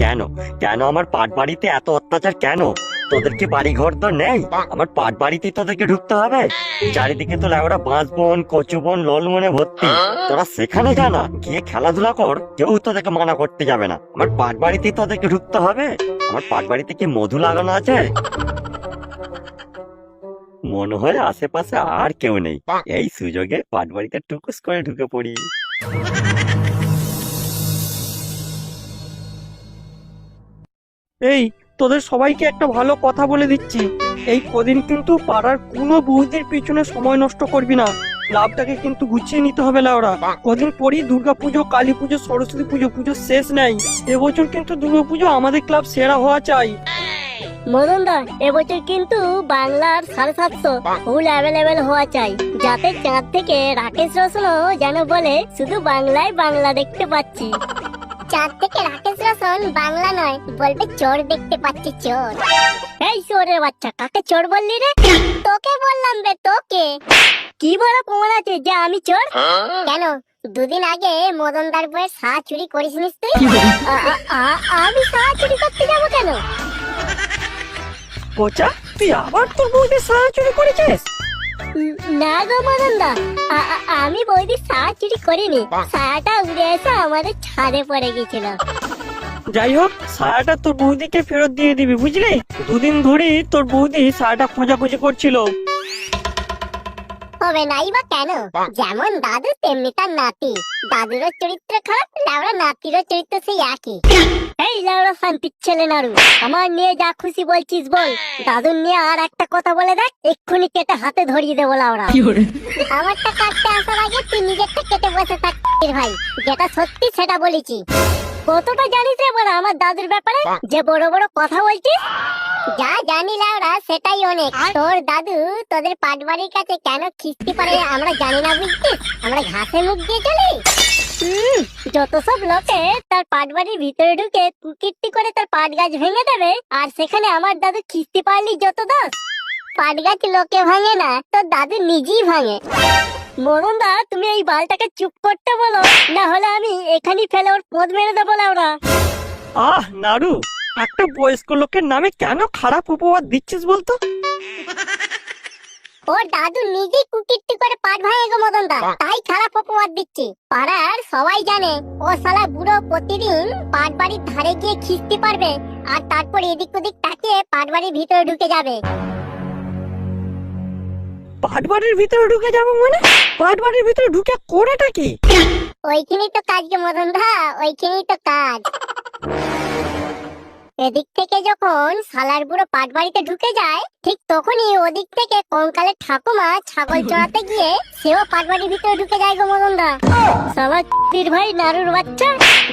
কেন? কেন আমার পাট বাড়িতে এত অত্যাচার কেন? তোদেরকে বাড়ি ঘর তো নেই। আমার পাট বাড়িতে তোদেরকে ঢুকতে হবে। চারিদিকে তো লেবরা বাঁশ বন কচু বন লল মনে ভর্তি। তোরা সেখানে যা না গিয়ে খেলাধুলা কর কেউ তোদেরকে মানা করতে যাবে না। আমার পাট বাড়িতে তোদেরকে ঢুকতে হবে। আমার পাট বাড়িতে কি মধু লাগানো আছে? মনে হয় আশেপাশে আর কেউ নেই। এই সুযোগে পাট বাড়িতে টুকুস করে ঢুকে পড়ি। এই, তোদের সবাইকে একটা ভালো কথা বলে দিচ্ছি। এই কদিন কিন্তু পাড়ার কোনো বৌদির পিছনে সময় নষ্ট করবি না। লাভটাকে কিন্তু গুছিয়ে নিতে হবে লাউরা। কদিন পরই দুর্গা পুজো, কালী পুজো, সরস্বতী পুজো পুজো শেষ নেই। এবছর কিন্তু দুর্গা পুজো আমাদের ক্লাব সেরা হওয়া চাই। মদন দা, এবছর কিন্তু বাংলার সাড়ে সাতশো ফুল অ্যাভেলেবেল হওয়া চাই। যাতে চাঁদ থেকে রাকেশ রোশনও যেন বলে, শুধু বাংলায় বাংলা দেখতে পাচ্ছি। চাঁদ থেকে রাকেশ রোশন বাংলা নয় বলবে চোর দেখতে পাচ্ছি চোর। এই চোরের বাচ্চা কাকে চোর বললি রে? তোকে বললাম বে তোকে। কি বড় প্রমাণ আছে যে আমি চোর? কেন? দুদিন আগে মদনদার বইয়ের সা চুরি করিসনিস তুই? আমি সাহা চুরি করতে যাব কেন? পচা তুই আবার তোর বৌদির সাহা চুরি করেছিস? না গো মদন দা আ- আ- আমি বৌদি সাহা চুরি করিনি। সাহাটা উড়ে এসে আমাদের ছাদে পড়ে গেছিল। যাই হোক সায়াটা তোর বৌদিকে ফেরত দিয়ে দিবি বুঝলি? দুদিন ধরে তোর বৌদি সায়াটা খোঁজাখুঁজি করছিল। হবে নাই বা কেন? যেমন দাদু তেমনি তার নাতি। দাদুরও চরিত্র খারাপ লাউরা নাতিরও চরিত্র সেই একই। এই লাউড়া শান্তির ছেলে নাড়ু আমার নিয়ে যা খুশি বলছিস বল। দাদুর নিয়ে আর একটা কথা বলে দেখ এক্ষুনি কেটে হাতে ধরিয়ে দেবো লাউড়া। আমারটা কাটতে আসার আগে তুই নিজেরটা কেটে বসে থাক ভাই। যেটা সত্যি সেটা বলেছি। কতটা জানিস রে বড় আমার দাদুর ব্যাপারে? যে বড় বড় কথা বলছিস? যা জানি লাউরা সেটাই অনেক। তোর দাদু তোদের পাটবাড়ির কাছে কেন খিস্তি পারে আমরা জানি না বুঝছিস? আমরা ঘাসে মুখ দিয়ে চলি। যত সব লোকে তার পাট বাড়ির ভিতরে ঢুকে কুকিরটি করে তার পাট গাছ ভেঙে দেবে আর সেখানে আমার দাদু খিস্তি পারলি যত দোষ পাট গাছ লোকে ভাঙে না তোর দাদু নিজেই ভাঙে। মরণ দা তুমি এই বালটাকে চুপ করতে বলো না হলে এখানেই ফেলে ওর পদ মেরে দেবো ওরা আহ নাড়ু একটা বয়স্ক লোকের নামে কেন খারাপ উপহার দিচ্ছিস বলতো? ওর দাদু নিজে কুকিরটি করে পাট ভাঙে গো মদন দা তাই খারাপ অপবাদ দিচ্ছি। পাড়ার সবাই জানে ও শালা বুড়ো প্রতিদিন পাট বাড়ির ধারে গিয়ে খিস্তি পারবে আর তারপর এদিক ওদিক তাকিয়ে পাট বাড়ির ভিতরে ঢুকে যাবে। পাট বাড়ির ভিতরে ঢুকে যাব মানে? পাট বাড়ির ভিতরে ঢুকে করেটা কি? ওইখানেই তো কাজ গে মদন দা ওইখানেই তো কাজ। এদিক থেকে যখন সালার বুড়ো পাট বাড়িতে ঢুকে যায়, ঠিক তখনই ওদিক থেকে কঙ্কালের ঠাকুমা ছাগল চড়াতে গিয়ে সেও পাট বাড়ির ভিতরে ঢুকে যায় গো মদন দা সবার ভাই নারুর বাচ্চা,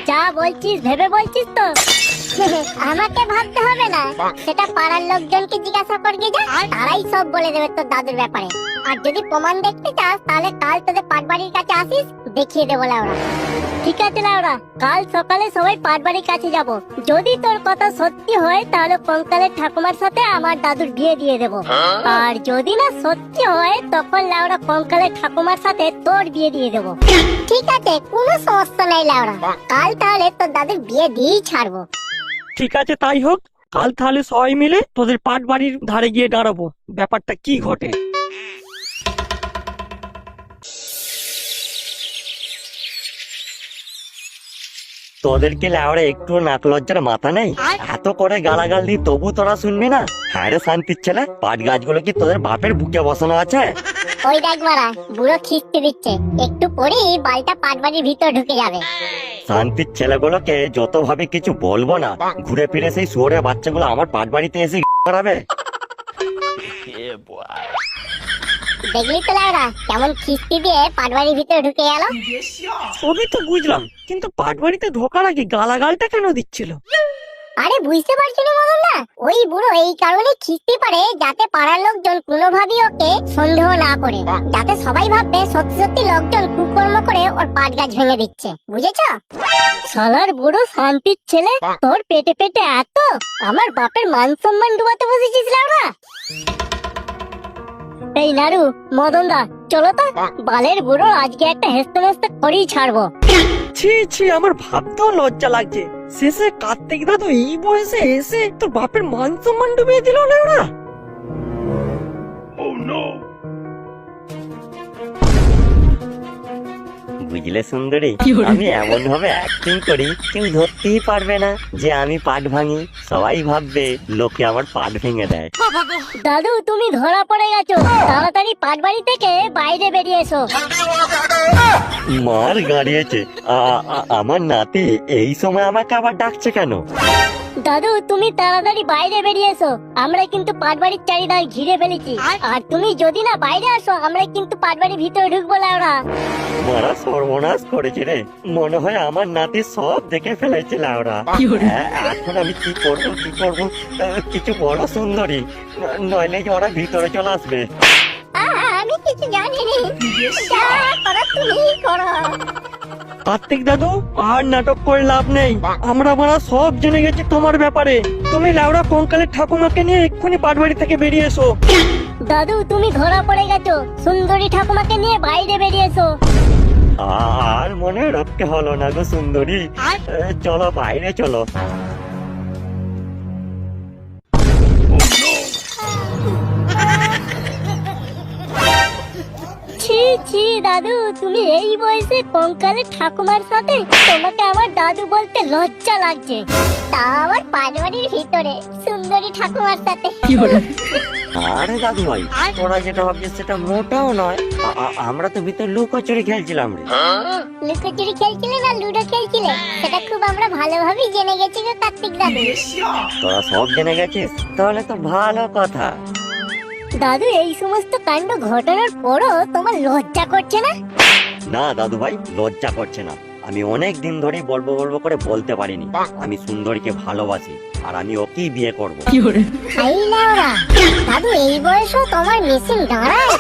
যা বলছিস, ভেবে বলছিস তো? আমাকে ভাবতে হবে না। সেটা পাড়ার লোকজনকে জিজ্ঞাসা করবি যা তারাই সব বলে দেবে তোর দাদুর ব্যাপারে। আর যদি প্রমাণ দেখতে চাস তাহলে কাল তোদের পাটবাড়ির কাছে আসিস দেখিয়ে দেবো লাউরা। ঠিক আছে লাউরা কাল সকালে সবাই পাট বাড়ির কাছে যাব। যদি তোর কথা সত্যি হয় তাহলে কঙ্কালের ঠাকুমার সাথে আমার দাদুর বিয়ে দিয়ে দেব। আর যদি না সত্যি হয় তখন লাউরা কঙ্কালের ঠাকুমার সাথে তোর বিয়ে দিয়ে দেব। ঠিক আছে কোনো সমস্যা নাই লাউরা। কাল তাহলে তোর দাদুর বিয়ে দিয়েই ছাড়বো। ঠিক আছে তাই হোক। কাল তাহলে সবাই মিলে তোদের পাট বাড়ির ধারে গিয়ে দাঁড়াবো। ব্যাপারটা কি ঘটে? তোদেরকে লেওড়ে একটু নাক লজ্জার মাথা নেই? এত করে গালাগাল দিই তবু তোরা শুনবি না? হ্যাঁ রে শান্তির ছেলে পাট গাছগুলো কি তোদের বাপের বুকে বসানো আছে? ওই দেখ বাড়া বুড়ো খিস্তি দিচ্ছে। একটু পরেই বালটা পাটবাড়ির ভিতর ঢুকে যাবে। শান্তির ছেলেগুলোকে যত ভাবে কিছু বলব না ঘুরে ফিরে সেই শুয়োরের বাচ্চাগুলো আমার পাট বাড়িতে এসে করাবে। দেখলি তো লাউরা কেমন খিস্তি দিয়ে পাটবাড়ির ভিতরে ঢুকে গেল? সবই তো বুঝলাম কিন্তু পাটবাড়িতে ঢোকার আগে গালাগালটা কেন দিচ্ছিল? আরে বুঝতে পারছি না মদন না ওই বুড়ো এই কারণে খিস্তি পারে যাতে পাড়ার লোকজন কোনোভাবেই ওকে সন্দেহ না করে, যাতে সবাই ভাববে সত্যি সত্যি লোকজন কুকর্ম করে ওর পাট গাছ ভেঙে দিচ্ছে। বুঝেছ? শালার বুড়ো শান্তির ছেলে, তোর পেটে পেটে এত? আমার বাপের মান সম্মান ডুবাতে বসেছিস, লাউরা? এই নারু, মদন দা, চলো তো। বালের বুড়ো আজকে একটা হেসতে হেসতে করেই ছাড়বো। ছি ছি, আমার ভাবতেও লজ্জা লাগছে। শেষে কার্তিক দাদু এই বয়সে এসে তোর বাপের মান সম্মান ডুবিয়ে দিল না ওরা? বুঝলে সুন্দরী আমি এমন ভাবে অ্যাক্টিং করি কেউ ধরতেই পারবে না যে আমি পাট ভাঙি। সবাই ভাববে লোকে আমার পাট ভেঙে দেয়। দাদু তুমি ধরা পড়ে গেছো। তাড়াতাড়ি পাট বাড়ি থেকে বাইরে বেরিয়ে এসো। মার গাড়িয়েছে আ- আ- আমার নাতি এই সময় আমাকে আবার ডাকছে কেন? দাদু তুমি তাড়াতাড়ি বাইরে বেরিয়ে এসো আমরা কিন্তু পাটবাড়ির চারিদার ঘিরে ফেলেছি। আর? তুমি যদি না বাইরে আসো আমরা কিন্তু পাটবাড়ির ভিতরে ঢুকবো না ওরা। মারা সর্বনাশ করেছে রে। মনে হয় আমার নাতি সব দেখে ফেলেছে লাউরা হ্যাঁ, এখন আমি কি করব কি করব? কিছু বড় সুন্দরী। নইলে ওরা ভিতরে চলে আসবে? আহা, আমি কিছু জানি নি তুমি করো। কার্তিক দাদু আর নাটক করে লাভ নেই। আমরা মারা সব জেনে গেছি তোমার ব্যাপারে। তুমি লাউড়া কঙ্কালের ঠাকুমাকে নিয়ে এক্ষুনি পাটবাড়ি থেকে বেরিয়ে এসো। দাদু তুমি ধরা পড়ে গেছো। সুন্দরী ঠাকুমাকে নিয়ে বাইরে বেরিয়ে এসো। আর মনে রাখতে হলো না গো সুন্দরী। চলো বাইরে চলো। ছি দাদু তুমি এই বয়সে কঙ্কালের ঠাকুমার সাথে তোমাকে আমার দাদু বলতে লজ্জা লাগছে। তা আবার পাটবাড়ির ভিতরে সুন্দরী ঠাকুমার সাথে। আরে দাদু ভাই তোরা যেটা ভাবছিস সেটা মোটাও নয়। আ- আ- আমরা তো ভিতরে লুকোচুরি খেলছিলাম রে। লুকোচুরি খেলছিলে না লুডো খেলছিলে? সেটা খুব আমরা ভালোভাবেই জেনে গেছি গো কার্তিক দাদু। তোরা সব জেনে গেছিস? তাহলে তো ভালো কথা। দাদু এই সমস্ত কাণ্ড ঘটানোর পরও তোমার লজ্জা করছে না? না দাদু ভাই লজ্জা করছে না। আমি অনেক দিন ধরেই বলব বলব করে বলতে পারিনি। আমি সুন্দরীকে ভালোবাসি আর আমি ওকেই বিয়ে করব। হাই লাউরা দাদু এই বয়সও তোমার মেশিন দাঁড়ায়?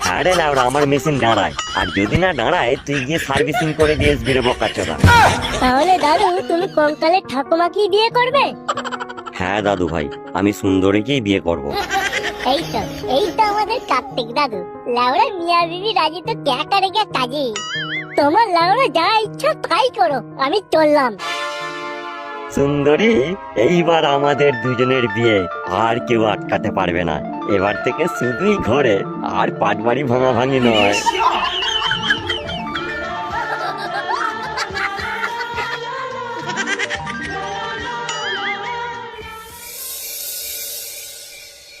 হ্যাঁ রে লাউরা আমার মেশিন দাঁড়ায়। আর যদি না দাঁড়ায় তুই গিয়ে সার্ভিসিং করে দিয়ে আসবি রে বোকাচোদা তাহলে দাদু তুমি কঙ্কালের ঠাকুমাকেই বিয়ে করবে? হ্যাঁ দাদু ভাই আমি সুন্দরীকেই বিয়ে করব। এই তো আমাদের কার্তিক দাদু। লাউড়া মিয়া বিবি রাজি তো ক্যা করে গিয়া কাজী তোমার লাউড়া যা ইচ্ছা তাই করো, আমি চললাম। সুন্দরী, এইবার আমাদের দুজনের বিয়ে আর কেউ আটকাতে পারবে না। এবার থেকে শুধুই ঘরে আর পাটবাড়ি ভাঙা ভাঙি নয়।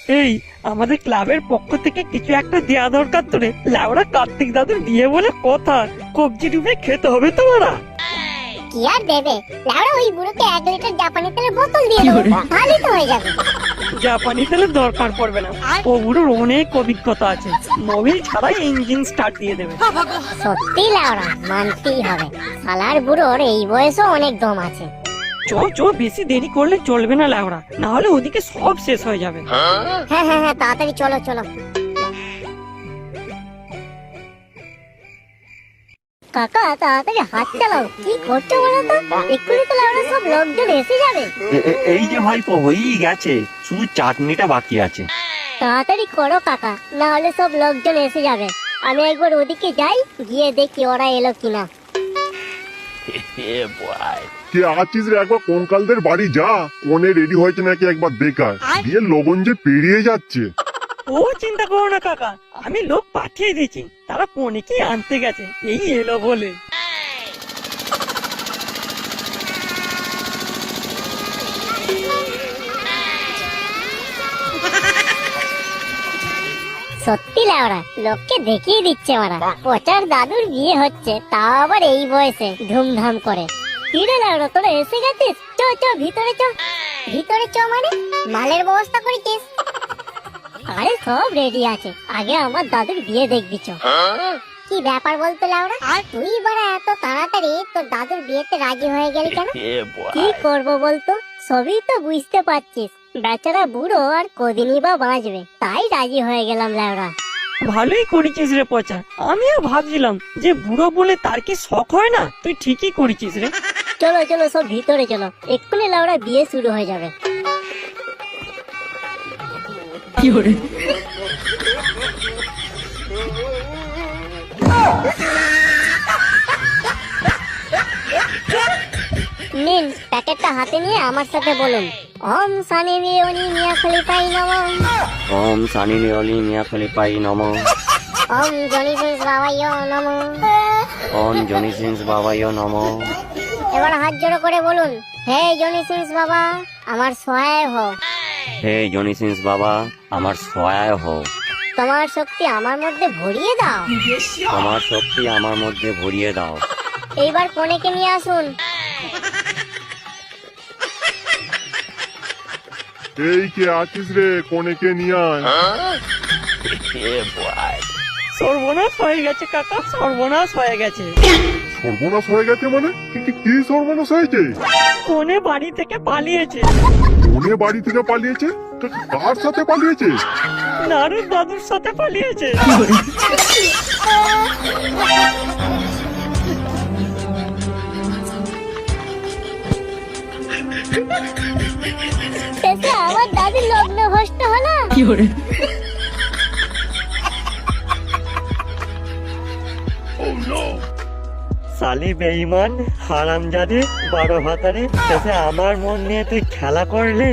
এই আমাদের ক্লাবের পক্ষ থেকে কিছু একটা দেয়া দরকার তো রে। লাউড়া কার্তিক দাদুর বিয়ে বলে কথা। কবজি ডুবে খেতে হবে তোমারা কি আর দেবে? লাউড়া ওই বুড়োকে এক লিটার জাপানি তেলের বোতল দিয়ে দেবো। ভালোই তো হয়ে যাবে। জাপানি তেলের দরকার পড়বে না। ও বুড়োর অনেক অভিজ্ঞতা আছে। মোবিল ছাড়াই ইঞ্জিন স্টার্ট দিয়ে দেবে। সত্যি লাউড়া মানতেই হবে। সালার বুড়োর এই বয়সও অনেক দম আছে। চ চ বেশি দেরি করলে চলবে না লাউড়া না হলে ওদিকে সব শেষ হয়ে যাবে। হ্যাঁ হ্যাঁ হ্যাঁ তাড়াতাড়ি চলো চলো। কাকা তাড়াতাড়ি হাত চালাও। কি করছ বলো তো? এক্ষুনি তো লাউড়া সব লোকজন এসে যাবে। এই যে ভাইপো হয়েই গেছে। শুধু চাটনিটা বাকি আছে। তাড়াতাড়ি করো কাকা না হলে সব লোকজন এসে যাবে। আমি একবার ওদিকে যাই গিয়ে দেখি ওরা এলো কিনা। কে আছিস রে একবার কঙ্কালদের বাড়ি যা। কোনে রেডি হয়েছে নাকি একবার দেখার। দিয়ে লগন যে পেরিয়ে যাচ্ছে। ও চিন্তা করো না কাকা। আমি লোক পাঠিয়ে দিয়েছি। তারা পনে কি আনতে গেছে? এই এলো বলে। সত্যি লাউরা লোককে দেখিয়ে দিচ্ছে ওরা। পচার দাদুর বিয়ে হচ্ছে তাও আবার এই বয়সে ধুমধাম করে। কিরে লাউরা তোরা এসে গেছিস। চ চ ভিতরে চ। ভিতরে চ মানে? মালের ব্যবস্থা করেছিস। আরে সব রেডি আছে। আগে আমার দাদুর বিয়ে দেখবি চ। কি ব্যাপার বলতো লাউরা? তুই বড় এত তাড়াতাড়ি তোর দাদুর বিয়েতে রাজি হয়ে গেলি কেন? কি করব বলতো? সবই তো বুঝতে পারছিস। বেচারা বুড়ো আর কদিনই বা বাঁচবে। তাই রাজি হয়ে গেলাম লাউরা। ভালোই করেছিস রে পচা। আমিও ভাবছিলাম যে বুড়ো বলে তার কি শখ হয় না? তুই ঠিকই করেছিস রে। চলো চলো সব ভিতরে চলো। এক্ষুনি লাউরা বিয়ে শুরু হয়ে যাবে। নিন প্যাকেটটা হাতে নিয়ে আমার সাথে বলুন। ওম সানি বিওনি মিয়া খলিফাই নম। ওম সানি লিওলি মিয়া খলিফাই নম। ওম জনি সিংস বাবাইও নম। ওম জনি সিংস বাবাইও নম। এবার হাত জোড়ো করে বলুন হে জনি সিংস বাবা আমার সহায় হও। হে জনি সিংস বাবা আমার সহায় হও। তোমার শক্তি আমার মধ্যে ভরিয়ে দাও। তোমার শক্তি আমার মধ্যে ভরিয়ে দাও। এইবার কোনেকে নিয়ে আসুন। এই কে আছিস রে কোনেকে নিয়ে আয়। সর্বনাশ হয়ে গেছে কাকা সর্বনাশ হয়ে গেছে। সর্বনাশ হয়ে গেছে মানে? কি কি- কি সর্বনাশ হয়েছে? কোনে বাড়ি থেকে পালিয়েছে? কোনে বাড়ি থেকে পালিয়েছে? তো কার সাথে পালিয়েছে? নারুর দাদুর সাথে পালিয়েছে। শেষে আমার দাদির লগ্ন ভ্রষ্ট হলো সালি বেইমান হারামজাদি বারো হাতারি তাতে আমার মন নিয়ে তুই খেলা করলি?